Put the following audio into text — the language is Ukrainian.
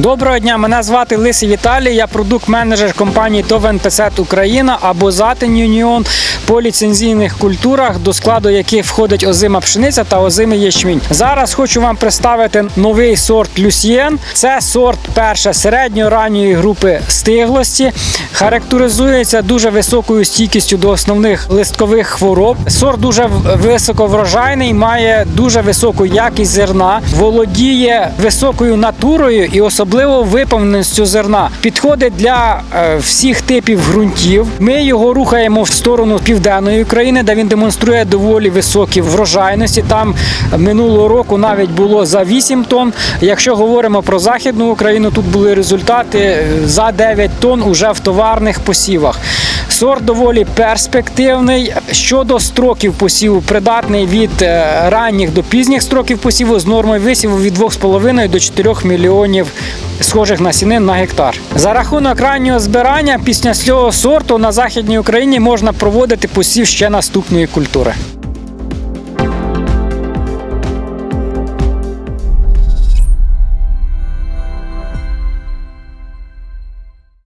Доброго дня, мене звати Лисий Віталій. Я продукт-менеджер компанії ТОВ НПСЕТ Україна або Затин Юніон по ліцензійних культурах, до складу яких входить озима пшениця та озимий ячмінь. Зараз хочу вам представити новий сорт Люсьєн. Це сорт перше середньо-ранньої групи стиглості. Характеризується дуже високою стійкістю до основних листкових хвороб. Сорт дуже високоврожайний, має дуже високу якість зерна, володіє високою натурою і особливо виповненістю зерна. Підходить для е, всіх типів ґрунтів. Ми його рухаємо в сторону південної України, де він демонструє доволі високі врожайності. Там минулого року навіть було за 8 тонн. Якщо говоримо про західну Україну, тут були результати е, за 9 тонн уже в товарних посівах. Сорт доволі перспективний. Щодо строків посіву, придатний від е, ранніх до пізніх строків посіву з нормою висіву від 2,5 до 4 мільйонів схожих насінин на гектар. За рахунок раннього збирання після цього сорту на західній Україні можна проводити посів ще наступної культури.